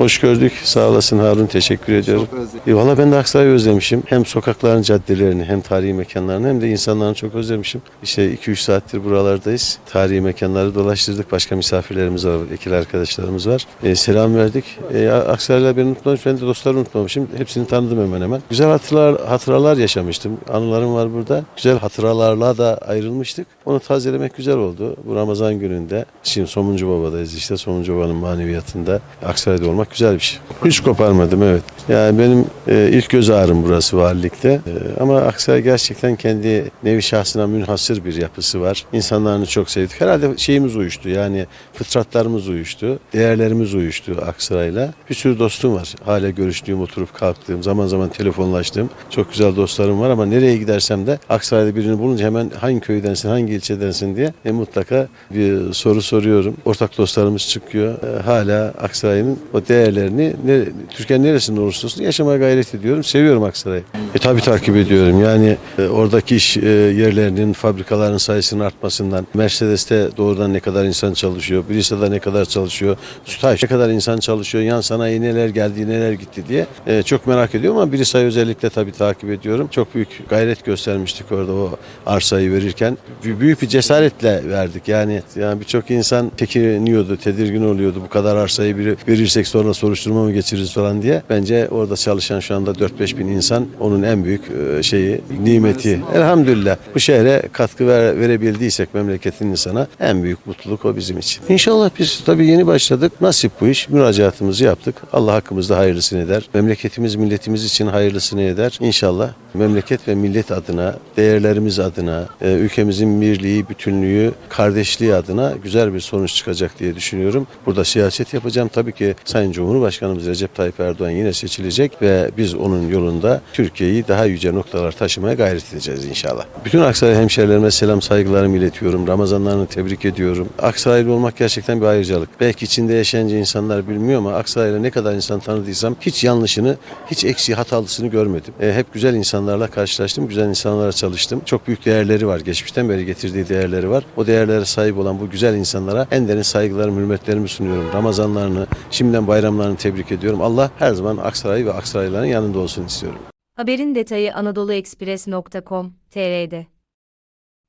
Hoş gördük. Sağ olasın Harun. Teşekkür ediyorum. E, Valla ben de Aksaray'ı özlemişim. Hem sokakların caddelerini hem tarihi mekanlarını hem de insanlarını çok özlemişim. İşte 2-3 saattir buralardayız. Tarihi mekanları dolaştırdık. Başka misafirlerimiz var, ekil arkadaşlarımız var. E, selam verdik. E, Aksaray'la beni unutmamış. Ben de dostları unutmamışım. Hepsini tanıdım hemen hemen. Güzel hatıralar, hatıralar yaşamıştım. Anılarım var burada. Güzel hatıralarla da ayrılmıştık. Onu tazelemek güzel oldu. Bu Ramazan gününde. Şimdi Somuncu Baba'dayız işte. Somuncu Baba'nın maneviyatında. Aksaray'da olmak güzel bir şey. Hiç koparmadım evet. Yani benim ilk göz ağrım burası valilikte. E, ama Aksaray gerçekten kendi nevi şahsına münhasır bir yapısı var. İnsanlarını çok sevdik. Herhalde şeyimiz uyuştu. Yani fıtratlarımız uyuştu. Değerlerimiz uyuştu Aksaray'la. Bir sürü dostum var. Hala görüştüğüm, oturup kalktığım, zaman zaman telefonlaştığım çok güzel dostlarım var ama nereye gidersem de Aksaray'da birini bulunca hemen hangi köydensin, hangi ilçedensin diye e, mutlaka bir soru soruyorum. Ortak dostlarımız çıkıyor. E, hala Aksaray'ın o değerlerini ne, Türkiye'nin neresinde olursa olsun yaşamaya gayret ediyorum. Seviyorum Aksaray'ı. E tabi takip ediyorum. Yani e, oradaki iş e, yerlerinin, fabrikaların sayısının artmasından, Mercedes'te doğrudan ne kadar insan çalışıyor, Brisa'da ne kadar çalışıyor, Sütaş ne kadar insan çalışıyor, yan sanayi neler geldi, neler gitti diye e, çok merak ediyorum ama Brisa'yı özellikle tabii takip ediyorum. Çok büyük gayret göstermiştik orada o arsayı verirken. Büyük bir cesaretle verdik. Yani yani birçok insan çekiniyordu, tedirgin oluyordu. Bu kadar arsayı biri verirsek sonra soruşturma mı geçiririz falan diye. Bence orada çalışan şu anda 4-5 bin insan onun en büyük e, şeyi, nimeti. Elhamdülillah bu şehre katkı ver, verebildiysek memleketin insana en büyük mutluluk o bizim için. İnşallah biz tabii yeni başladık. Nasip bu iş. Müracaatımızı yaptık. Allah hakkımızda hayırlısını eder. Memleketimiz, milletimiz için hayırlısını eder. İnşallah memleket ve millet adına, değerlerimiz adına, e, ülkemizin birliği, bütünlüğü, kardeşliği adına güzel bir sonuç çıkacak diye düşünüyorum. Burada siyaset yapacağım. Tabii ki Sayın Cumhurbaşkanımız Recep Tayyip Erdoğan yine seçilecek ve biz onun yolunda Türkiye'yi daha yüce noktalar taşımaya gayret edeceğiz inşallah. Bütün Aksaray hemşehrilerime selam saygılarımı iletiyorum. Ramazanlarını tebrik ediyorum. Aksaraylı olmak gerçekten bir ayrıcalık. Belki içinde yaşayınca insanlar bilmiyor ama Aksaray'la ne kadar insan tanıdıysam hiç yanlışını, hiç eksiği hatalısını görmedim. E, hep güzel insanlarla karşılaştım, güzel insanlarla çalıştım. Çok büyük değerleri var. Geçmişten beri getirdiği değerleri var. O değerlere sahip olan bu güzel insanlara en derin saygılarımı, hürmetlerimi sunuyorum. Ramazanlarını, şimdiden bayramlarını tebrik ediyorum. Allah her zaman Aksaray ve Aksaraylıların yanında olsun istiyorum. Haberin detayı anadoluekspres.com.tr'de.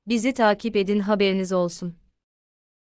Bizi takip edin haberiniz olsun.